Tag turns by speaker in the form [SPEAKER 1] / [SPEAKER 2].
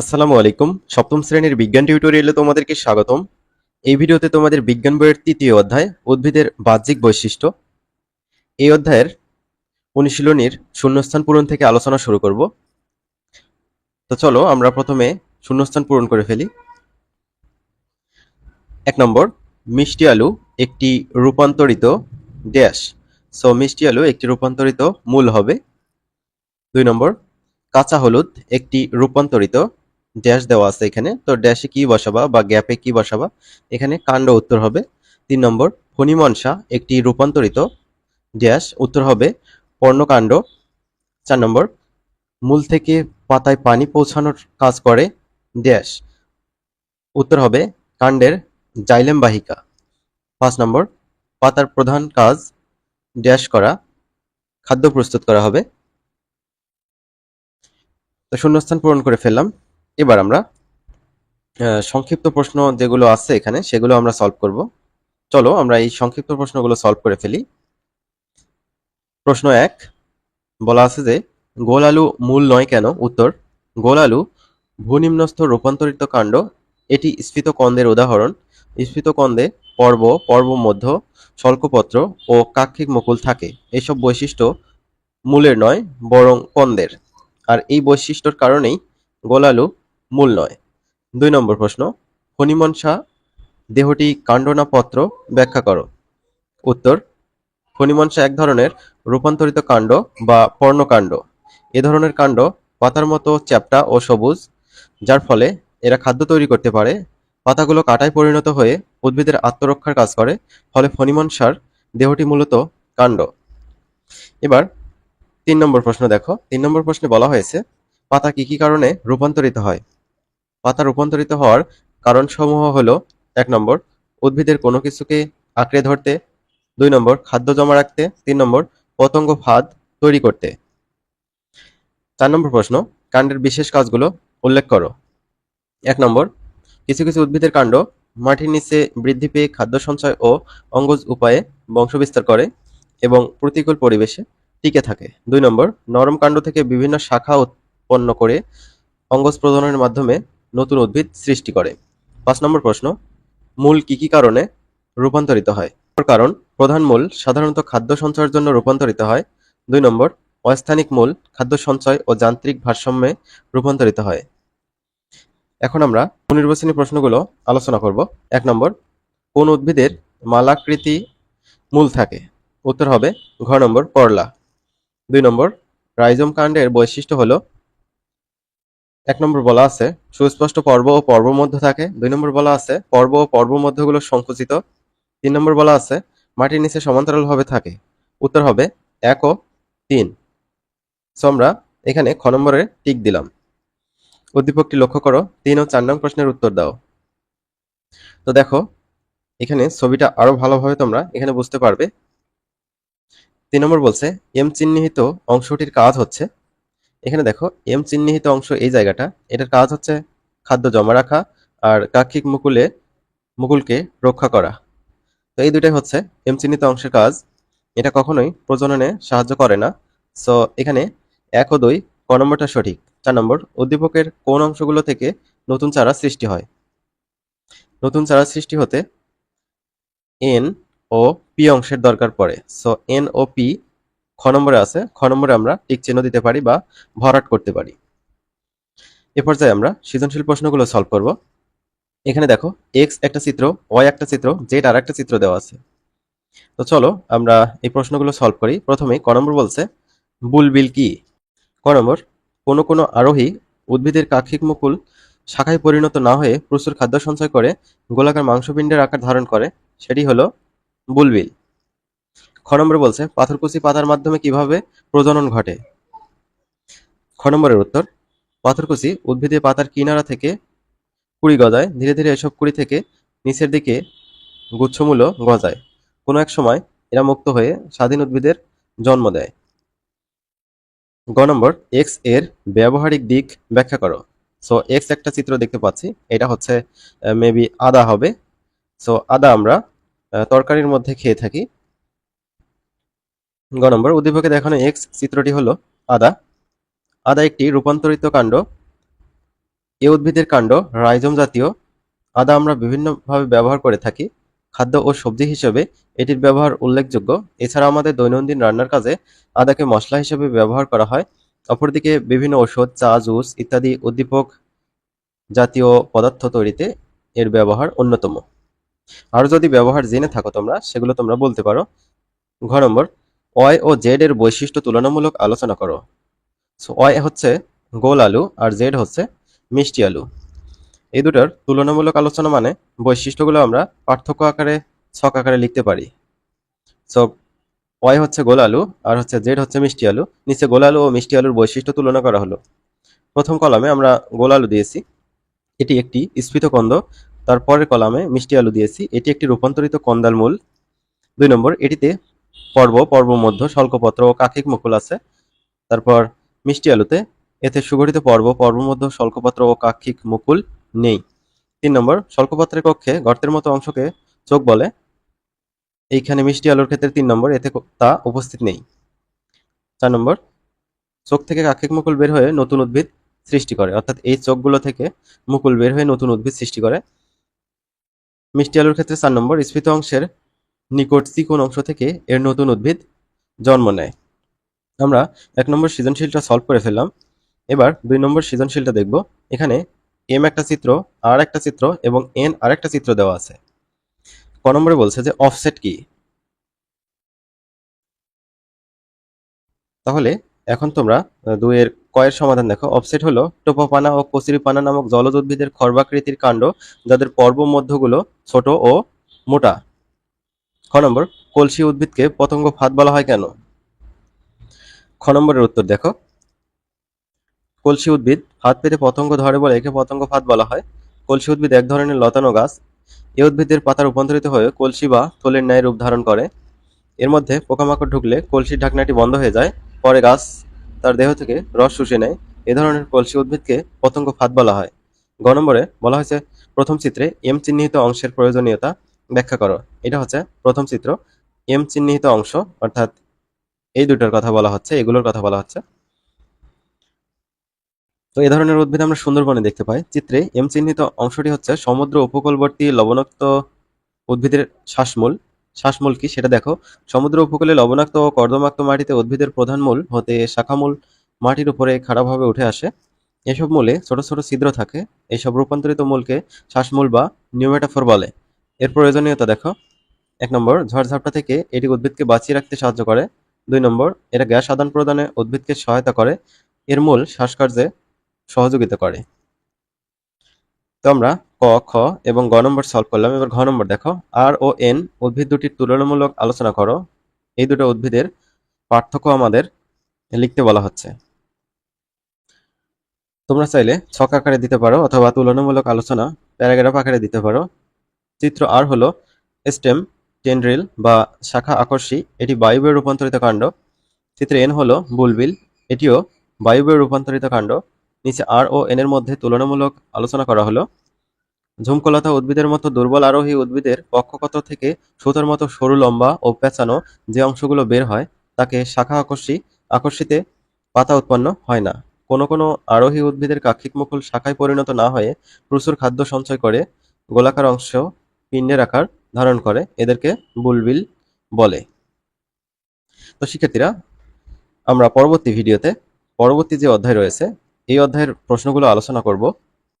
[SPEAKER 1] আসসালামু আলাইকুম। সপ্তম শ্রেণির বিজ্ঞান টিউটোরিয়ালে তোমাদেরকে স্বাগতম। এই ভিডিওতে তোমাদের বিজ্ঞান বইয়ের তৃতীয় অধ্যায়, উদ্ভিদের বাহ্যিক বৈশিষ্ট্য। এই অধ্যায়ের অনুশীলনীর শূন্যস্থান পূরণ থেকে আলোচনা শুরু করব। তো চলো, আমরা প্রথমে শূন্যস্থান পূরণ করে ফেলি। এক নম্বর, মিষ্টি আলু একটি রূপান্তরিত ড্যাশ সো মিষ্টি আলু একটি রূপান্তরিত মূল হবে। দুই নম্বর, কাঁচা হলুদ একটি রূপান্তরিত ড্যাশ দেওয়া আছে এখানে। তো ড্যাশে কি বসাবা বা গ্যাপে কি বসাবা? এখানে কাণ্ড উত্তর হবে। তিন নম্বর, ফণিমনসা একটি রূপান্তরিত ড্যাশ উত্তর হবে পর্ণকাণ্ড। চার নম্বর, মূল থেকে পাতায় পানি পৌঁছানোর কাজ করে ড্যাশ উত্তর হবে কাণ্ডের জাইলেম বাহিকা। পাঁচ নম্বর, পাতার প্রধান কাজ ড্যাশ করা, খাদ্য প্রস্তুত করা হবে। তো শূন্যস্থান পূরণ করে ফেললাম। এবার আমরা সংক্ষিপ্ত প্রশ্ন যেগুলো আছে এখানে, সেগুলো আমরা সলভ করব। চলো আমরা এই সংক্ষিপ্ত প্রশ্নগুলো সলভ করে ফেলি। প্রশ্ন এক, বলা আছে যে গোল আলু মূল নয় কেন? উত্তর গোল আলু ভূনিম্নস্থ রূপান্তরিত কাণ্ড, এটি স্ফীত কন্দের উদাহরণ। স্ফীত কন্দে পর্ব পর্ব মধ্য স্বল্পপত্র ও কাক্ষিক মুকুল থাকে। এসব বৈশিষ্ট্য মূলের নয়, বরং কন্দের। আর এই বৈশিষ্ট্যর কারণেই গোলালু মূল নয়। দুই নম্বর প্রশ্ন ফণিমনসা দেহটি কাণ্ড না পত্র ব্যাখ্যা করো। উত্তর ফণিমনসা এক ধরনের রূপান্তরিত কাণ্ড বা পর্ণকাণ্ড। এ ধরনের কাণ্ড পাতার মতো চ্যাপ্টা ও সবুজ, যার ফলে এরা খাদ্য তৈরি করতে পারে, পাতাগুলো কাটায় পরিণত হয়ে উদ্ভিদের আত্মরক্ষার কাজ করে, ফলে ফণিমনসার দেহটি মূলত কাণ্ড। এবার তিন নম্বর প্রশ্ন দেখো। তিন নম্বর প্রশ্নে বলা হয়েছে, পাতা কি কি কারণে রূপান্তরিত হয়? পাতা রূপান্তরিত হওয়ার কারণসমূহ হল, এক নম্বর, উদ্ভিদের কোনো কিছুকে আঁকড়ে ধরতে, দুই নম্বর, খাদ্য জমা রাখতে, তিন নম্বর, পতঙ্গ ফাঁদ তৈরি করতে। চার নম্বর প্রশ্ন, কাণ্ডের বিশেষ কাজগুলো উল্লেখ করো। এক নম্বর, কিছু কিছু উদ্ভিদের কাণ্ড মাটির নিচে বৃদ্ধি পেয়ে খাদ্য সঞ্চয় ও অঙ্গজ উপায়ে বংশবিস্তার করে এবং প্রতিকূল পরিবেশে টিকে থাকে। দুই নম্বর, নরম কাণ্ড থেকে বিভিন্ন শাখা উৎপন্ন করে অঙ্গজ প্রজননের মাধ্যমে নতুন উদ্ভিদ সৃষ্টি করে। পাঁচ নম্বর প্রশ্ন, মূল কি কি কারণে রূপান্তরিত হয়? কারণ, প্রধান মূল সাধারণত খাদ্য সঞ্চয়ের জন্য রূপান্তরিত হয়। দুই নম্বর, অস্থানিক মূল খাদ্য সঞ্চয় ও যান্ত্রিক ভারসাম্যে রূপান্তরিত হয়। এখন আমরা নির্বাচনী প্রশ্নগুলো আলোচনা করব। এক নম্বর, কোন উদ্ভিদের মালাকৃতি মূল থাকে? উত্তর হবে ঘ নম্বর করলা। দুই নম্বর, রাইজম কাণ্ডের বৈশিষ্ট্য হলো এক নম্বর বলা আছে, সুস্পষ্ট পর্ব ও পর্ব মধ্য থাকে। দুই নম্বর বলা আছে, পর্ব ও পর্ব মধ্যগুলো সংকুচিত। তিন নম্বর বলা আছে, মাটির নিচে সমান্তরালভাবে থাকে। উত্তর হবে এক ও তিন। আমরা এখানে খ নম্বরে টিক দিলাম। উদ্দীপকটি লক্ষ্য করো, তিন ও চার নং প্রশ্নের উত্তর দাও। তো দেখো, এখানে ছবিটা আরও ভালোভাবে তোমরা এখানে বুঝতে পারবে। তিন নম্বর বলছে, এম চিহ্নিত অংশটির কাজ হচ্ছে এখানে দেখো এম চিহ্নিত অংশ এই জায়গাটা। এটার কাজ হচ্ছে খাদ্য জমা রাখা আর কাক্ষিক মুকুলে, মুকুলকে রক্ষা করা। তো এই দুটাই হচ্ছে এম চিহ্নিত অংশের কাজ। এটা কখনোই প্রজননে সাহায্য করে না। সো এখানে এক ও দুই, ক নম্বরটা সঠিক। চার নম্বর, উদ্দীপকের কোন অংশগুলো থেকে নতুন চারা সৃষ্টি হয়? নতুন চারা সৃষ্টি হতে এন ও পি অংশের দরকার পড়ে। সো এন ও পি খ নম্বরে আছে, খ নম্বরে আমরা টিক চিহ্ন দিতে পারি বা ভরাট করতে পারি। এ পর্যায়ে আমরা সৃজনশীল প্রশ্নগুলো সলভ করব। এখানে দেখো এক্স একটা চিত্র ওয়াই একটা চিত্র জেড আর একটা চিত্র দেওয়া আছে। তো চলো আমরা এই প্রশ্নগুলো সলভ করি। প্রথমে ক নম্বর বলছে বুলবিল কি? ক নম্বর, কোনো কোনো আরোহী উদ্ভিদের কাক্ষিক মুকুল শাখায় পরিণত না হয়ে প্রচুর খাদ্য সঞ্চয় করে গোলাকার মাংসপিণ্ডের আকার ধারণ করে। সেটি হলো বুলবিল খ নম্বর বলছে, পাথরকুচি পাতার মাধ্যমে কীভাবে প্রজনন ঘটে? খ নম্বরের উত্তর, পাথরকুচি উদ্ভিদের পাতার কিনারা থেকে কুড়ি গজায়, ধীরে ধীরে এসব কুড়ি থেকে নিচের দিকে গুচ্ছমূল্য গজায়। কোনো এক সময় এরা মুক্ত হয়ে স্বাধীন উদ্ভিদের জন্ম দেয়। গ নম্বর এক্সের ব্যবহারিক দিক ব্যাখ্যা করো। সো এক্স একটা চিত্র দেখতে পাচ্ছি, এটা হচ্ছে মেবি আদা হবে। সো আদা আমরা তরকারির মধ্যে খেয়ে থাকি। গ নম্বর উদ্দীপকে দেখানো এক্স চিত্রটি হলো আদা। আদা একটি রূপান্তরিত কাণ্ড। এ উদ্ভিদের কাণ্ড, রাইজোম জাতীয়। আদা আমরা বিভিন্নভাবে ব্যবহার করে থাকি। খাদ্য ও সবজি হিসেবে এটির ব্যবহার উল্লেখযোগ্য। এছাড়া আমাদের দৈনন্দিন রান্নার কাজে আদাকে মশলা হিসেবে ব্যবহার করা হয়। অপরদিকে বিভিন্ন ওষুধ চা, জুস ইত্যাদি উদ্দীপক জাতীয় পদার্থ তৈরিতে এর ব্যবহার অন্যতম। আরও যদি ব্যবহার জেনে থাকো তোমরা, সেগুলো তোমরা বলতে পারো। ঘ নম্বর অয় ও জেড এর বৈশিষ্ট্য তুলনামূলক আলোচনা করো। সো অয় হচ্ছে গোল আলু আর জেড হচ্ছে মিষ্টি আলু। এই দুটার তুলনামূলক আলোচনা মানে বৈশিষ্ট্যগুলো আমরা পার্থক্য আকারে, ছক আকারে লিখতে পারি। সো ওয়াই হচ্ছে গোল আলু আর হচ্ছে জেড হচ্ছে মিষ্টি আলু। নিচে গোল আলু ও মিষ্টি আলুর বৈশিষ্ট্য তুলনা করা হলো। প্রথম কলামে আমরা গোল আলু দিয়েছি। এটি একটি স্ফীত কন্দ। তারপরের কলামে মিষ্টি আলু দিয়েছি। এটি একটি রূপান্তরিত কন্দাল মূল। দুই নম্বর, এটিতে পর্ব পর্ব মধ্য স্বল্পপত্র ও কাকিক মুকুল আছে। তারপর মিষ্টি আলুতে এতে সুগঠিত পর্ব পর্বমধ্য স্বল্পপত্র ও কাক্ষিক মুকুল নেই। তিন নম্বর, স্বল্পপত্রের কক্ষে গর্তের মতো অংশকে চোখ বলে। এইখানে মিষ্টি আলুর ক্ষেত্রে তিন নম্বর, এতে তা উপস্থিত নেই। চার নম্বর, চোখ থেকে কাক্ষিক মুকুল বের হয়ে নতুন উদ্ভিদ সৃষ্টি করে। অর্থাৎ এই চোখগুলো থেকে মুকুল বের হয়ে নতুন উদ্ভিদ সৃষ্টি করে। মিষ্টি আলুর ক্ষেত্রে চার নম্বর, স্ফীত অংশের নিকট চিকন অংশ থেকে এর নতুন উদ্ভিদ জন্ম নেয়। আমরা এক নম্বর সৃজনশীলটা সলভ করে ফেললাম। এবার দুই নম্বর সৃজনশীলটা দেখব। এখানে এম একটা চিত্র আর একটা চিত্র এবং এন আর একটা চিত্র দেওয়া আছে। ক নম্বরে বলছে যে অফসেট কি? তাহলে এখন তোমরা দুইয়ের কয়ের সমাধান দেখো। অফসেট হলো টোপাপানা ও কচুরিপানা নামক জলজ উদ্ভিদের খর্বাকৃতির কাণ্ড, যাদের পর্ব মধ্যগুলো ছোট ও মোটা। খ নম্বর, কলসি উদ্ভিদকে পতঙ্গ ফাঁদ বলা হয় কেন? খ নম্বরের উত্তর দেখো। কলসি উদ্ভিদ ফাঁদ পেতে পতঙ্গ ধরে বলে একে পতঙ্গ ফাঁদ বলা হয়। কলসি উদ্ভিদ এক ধরনের লতানো গাছ। এই উদ্ভিদের পাতা রূপান্তরিত হয়ে কলসি বা থলের ন্যায় রূপ ধারণ করে। এর মধ্যে পোকামাকড় ঢুকলে কলসির ঢাকনাটি বন্ধ হয়ে যায়। পরে গাছ তার দেহ থেকে রস শুষে নেয়। এ ধরনের কলসি উদ্ভিদকে পতঙ্গ ফাঁদ বলা হয়। গ নম্বরে বলা হয়েছে, প্রথম চিত্রে এম চিহ্নিত অংশের প্রয়োজনীয়তা। ব্যাখ্যা করো। এটা হচ্ছে প্রথম চিত্র। এম চিহ্নিত অংশ, অর্থাৎ এই দুটোর কথা বলা হচ্ছে, এগুলোর কথা বলা হচ্ছে। তো এই ধরনের উদ্ভিদ আমরা সুন্দরবনে দেখতে পাই। চিত্রে এম চিহ্নিত অংশটি হচ্ছে সমুদ্র উপকূলবর্তী লবণাক্ত উদ্ভিদের শ্বাসমূল। শ্বাসমূল কি? সেটা দেখো। সমুদ্র উপকূলে লবণাক্ত ও কর্দমাক্ত মাটিতে উদ্ভিদের প্রধান মূল হতে শাখামূল মাটির উপরে খাড়াভাবে উঠে আসে। এসব মূলে ছোট ছোট ছিদ্র থাকে। এইসব রূপান্তরিত মূলকে শ্বাসমূল বা নিউমেটাফোর বলে। এর প্রয়োজনীয়তা দেখো। এক নম্বর ঝড়ঝাপটা থেকে এটি উদ্ভিদকে বাঁচিয়ে রাখতে সাহায্য করে। দুই নম্বর, এটা গ্যাস আদান প্রদানে উদ্ভিদকে সহায়তা করে। এর মূল শ্বাসকার্যে সহযোগিতা করে। তো আমরা ক, খ এবং গ নম্বর সলভ করলাম। এবার ঘ নম্বর দেখো। আর ও এন উদ্ভিদ দুটির তুলনামূলক আলোচনা করো। এই দুটো উদ্ভিদের পার্থক্য আমাদের লিখতে বলা হচ্ছে। তোমরা চাইলে ছক আকারে দিতে পারো অথবা তুলনামূলক আলোচনা প্যারাগ্রাফ আকারে দিতে পারো। চিত্র আর হলো স্টেম টেন্ড্রিল বা শাখা আকর্ষী, এটি বায়ুবের রূপান্তরিত কাণ্ড। চিত্র এন হলো বুলবিল, এটিও বায়ুবের রূপান্তরিত কাণ্ড। নিচে আর ও এন এর মধ্যে তুলনামূলক আলোচনা করা হলো। ঝুমকলতা উদ্ভিদের মতো দুর্বল আরোহী উদ্ভিদের পক্ষকত থেকে সুতার মতো সরু, লম্বা ও পেঁচানো যে অংশগুলো বের হয়, তাকে শাখা আকর্ষী, আকর্ষিতে পাতা উৎপন্ন হয় না। কোনো কোনো আরোহী উদ্ভিদের কাক্ষিক মুকুল শাখায় পরিণত না হয়ে প্রচুর খাদ্য সঞ্চয় করে। গোলাকার অংশ পিণ্ডের আকার ধারণ করে, এদেরকে বুলবিল বলে। তো শিক্ষার্থীরা, আমরা পরবর্তী ভিডিওতে পরবর্তী যে অধ্যায় রয়েছে, এই অধ্যায়ের প্রশ্নগুলো আলোচনা করব।